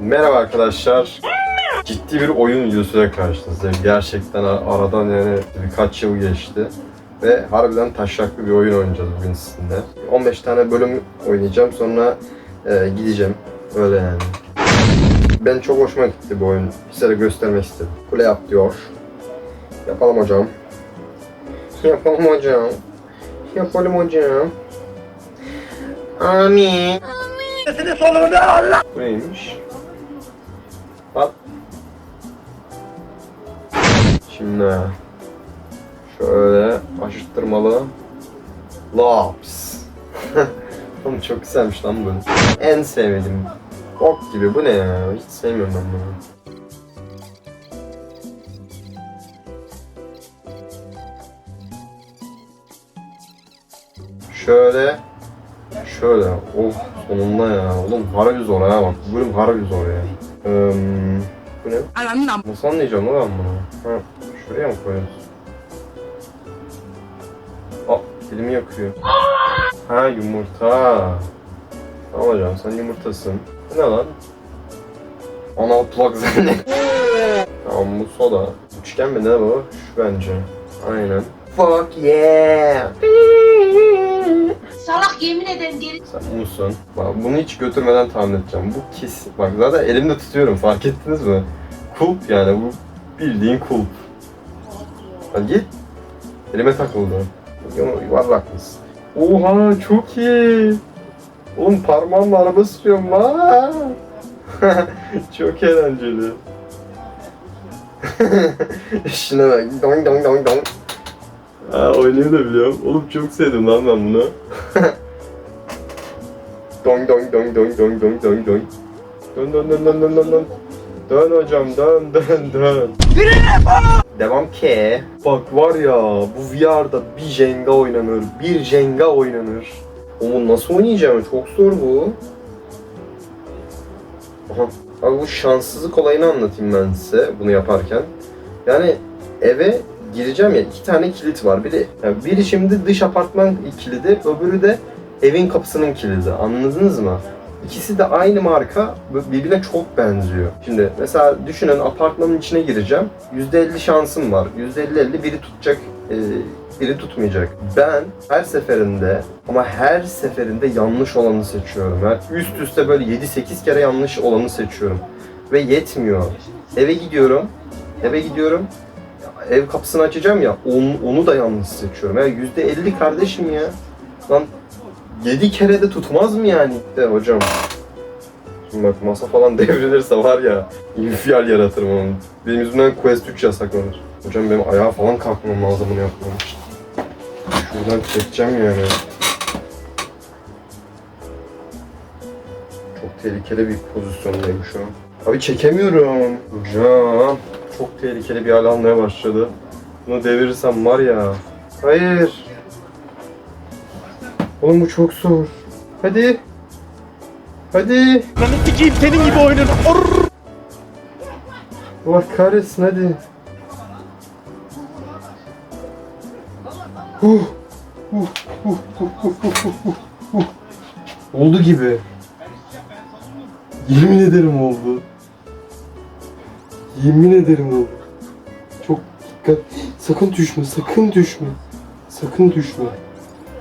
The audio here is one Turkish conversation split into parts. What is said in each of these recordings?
Merhaba arkadaşlar. Ciddi bir oyun videosuyla karşınızdayım. Gerçekten ar- aradan yani birkaç yıl geçti. Ve harbiden taşraklı bir oyun oynayacağız bugün sizinle. 15 tane bölüm oynayacağım sonra e, gideceğim. Öyle yani. Ben çok hoşuma gitti bu oyun. Size de göstermek istedim. Kule yap diyor. Yapalım hocam. Yapalım hocam. Yapalım hocam. Amin. Bu neymiş? Bak. Şimdi şöyle aşıttırmalı. Laps. Oğlum çok güzelmiş lan bu. En sevmediğim. Ok gibi bu ne ya? Hiç sevmiyorum ben bunu. Şöyle Şöyle, of sonunda ya. Oğlum harbi zor ha bak. Bu bölüm harbi zor ya. Ee, bu ne? Nasıl anlayacağım lan ben bunu? Ha, şuraya mı koyuyoruz? Aa, dilimi yakıyor. Ha yumurta. Tamam hocam sen yumurtasın. Bu ne lan? Ana plak zannet. tamam bu soda. Üçgen mi ne bu? Şu bence. Aynen. Fuck yeah. Salak yemin ederim geri Sen musun? Bak bunu hiç götürmeden tahmin edeceğim. Bu kesin. Bak zaten elimde tutuyorum fark ettiniz mi? Kulp yani bu bildiğin kulp. Hadi git. Elime takıldı. Yu- Yuvarlak mısın? Oha çok iyi. Oğlum parmağımla araba sürüyorum lan. çok eğlenceli. Şuna bak. Dong dong dong dong. Ha, oynayı da biliyorum. Oğlum çok sevdim lan ben bunu. Dong dong dong dong dong dong dong dong. Dön dön dön dön dön dön dön. Dön hocam dön dön dön. Devam ki. Bak var ya bu VR'da bir Jenga oynanır. Bir Jenga oynanır. Oğlum nasıl oynayacağım? Çok zor bu. Aha. Abi bu şanssızlık olayını anlatayım ben size bunu yaparken. Yani eve gireceğim ya iki tane kilit var. Biri, yani biri şimdi dış apartman kilidi, öbürü de evin kapısının kilidi. Anladınız mı? İkisi de aynı marka birbirine çok benziyor. Şimdi mesela düşünün apartmanın içine gireceğim. %50 şansım var. %50-50 biri tutacak, e, biri tutmayacak. Ben her seferinde ama her seferinde yanlış olanı seçiyorum. Yani üst üste böyle 7-8 kere yanlış olanı seçiyorum. Ve yetmiyor. Eve gidiyorum. Eve gidiyorum. Ev kapısını açacağım ya onu, onu da yanlış seçiyorum. Yani %50 kardeşim ya. Lan 7 kere de tutmaz mı yani? De hocam. Şimdi bak masa falan devrilirse var ya infial yaratırım onun. Benim yüzümden Quest 3 yasaklanır. Hocam benim ayağa falan kalkmam lazım bunu yapmam için. Şuradan çekeceğim yani. Çok tehlikeli bir pozisyondayım şu an. Abi çekemiyorum. Hocam çok tehlikeli bir hal almaya başladı. Bunu devirirsem var ya. Hayır. Oğlum bu çok zor. Hadi. Hadi. Lan sikeyim senin gibi oyunun. Orr! Allah kahretsin hadi. Huh. Huh, huh, huh, huh, huh, huh, huh. Oldu gibi. Yemin ederim oldu. Yemin ederim oldu. Çok dikkat. Sakın düşme, sakın düşme. Sakın düşme.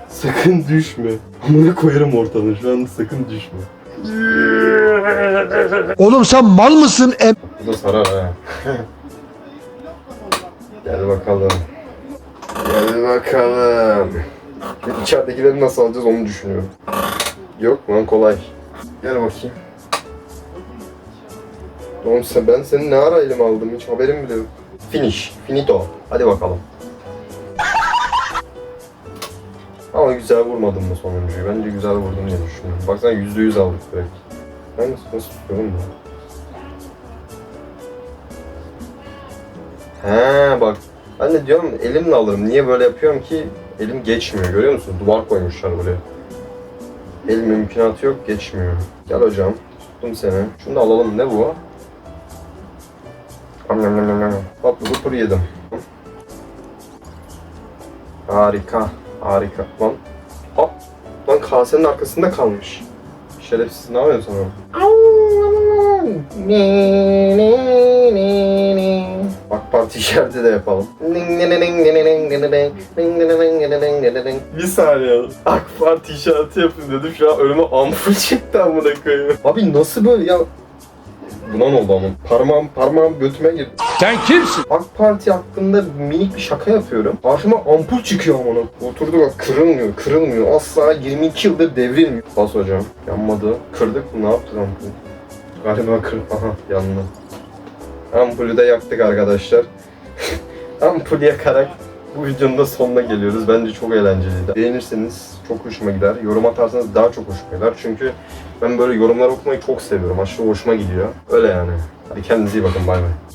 Sakın düşme. Amına koyarım ortadan şu anda sakın düşme. Oğlum sen mal mısın? Em Bu da sarar ha. Gel bakalım. Gel bakalım. İçeridekileri nasıl alacağız onu düşünüyorum. Yok lan kolay. Gel bakayım. Oğlum sen, ben seni ne ara elime aldım hiç haberim bile yok. Finish. Finito. Hadi bakalım. Ama güzel vurmadım bu sonuncuyu. Bence güzel vurdum diye düşünüyorum. Baksana yüzde yüz aldık direkt. Ben nasıl, nasıl tutuyorum bunu? He bak ben de diyorum elimle alırım. Niye böyle yapıyorum ki elim geçmiyor görüyor musun? Duvar koymuşlar buraya. El mümkünatı yok geçmiyor. Gel hocam tuttum seni. Şunu da alalım ne bu? Hop looper yedim. Harika. Harika. Lan. Hop. Lan kasenin arkasında kalmış. Şerefsiz ne yapıyorsun sana? Ni, ni, ni, ni. AK Parti işareti de yapalım. Bir saniye. AK Parti işareti yapın dedim. Şu an önüme ampul çıktı amına koyayım. Abi nasıl böyle ya? Buna ne oldu ama? Parmağım, parmağım götüme girdi. Sen kimsin? AK Parti hakkında minik bir şaka yapıyorum. Karşıma ampul çıkıyor amına. Oturdu bak kırılmıyor, kırılmıyor. Asla 22 yıldır devrilmiyor. Bas hocam. Yanmadı. Kırdık mı? Ne yaptık ampul? Galiba kır... Aha yandı. Ampulü de yaktık arkadaşlar. Ampul yakarak bu videonun da sonuna geliyoruz. Bence çok eğlenceliydi. Beğenirseniz çok hoşuma gider. Yorum atarsanız daha çok hoşuma gider. Çünkü ben böyle yorumlar okumayı çok seviyorum. Aşırı hoşuma gidiyor. Öyle yani. Hadi kendinize iyi bakın. Bay bay.